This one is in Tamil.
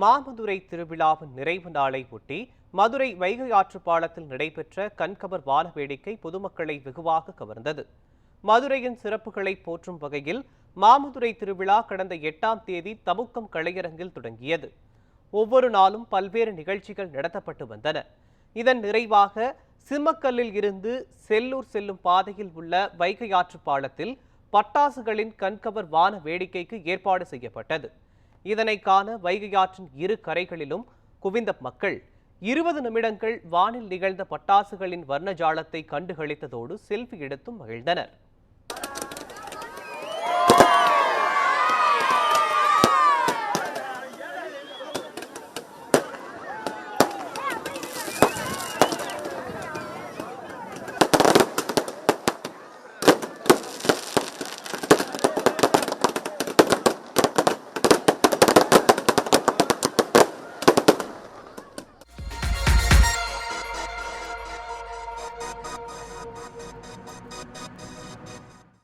மாமதுரை திருவிழாவின் நிறைவு நாளை ஒட்டி மதுரை வைகை ஆற்று பாலத்தில் நடைபெற்ற கண்கவர் வான வேடிக்கை பொதுமக்களை வெகுவாக கவர்ந்தது. மதுரையின் சிறப்புகளை போற்றும் வகையில் மாமதுரை திருவிழா கடந்த எட்டாம் தேதி தமுக்கம் கலையரங்கில் தொடங்கியது. ஒவ்வொரு நாளும் பல்வேறு நிகழ்ச்சிகள் நடத்தப்பட்டு வந்தன. இதன் நிறைவாக சிம்மக்கல்லில் இருந்து செல்லூர் செல்லும் பாதையில் உள்ள வைகை ஆற்று பாலத்தில் பட்டாசுகளின் கண்கவர் வான வேடிக்கைக்கு ஏற்பாடு செய்யப்பட்டது. இதனை காண வைகை ஆற்றின் இரு கரைகளிலும் குவிந்த மக்கள் இருபது நிமிடங்கள் வானில் நிகழ்ந்த பட்டாசுகளின் வர்ணஜாலத்தை கண்டுகளித்ததோடு செல்ஃபி எடுத்தும் மகிழ்ந்தனர். you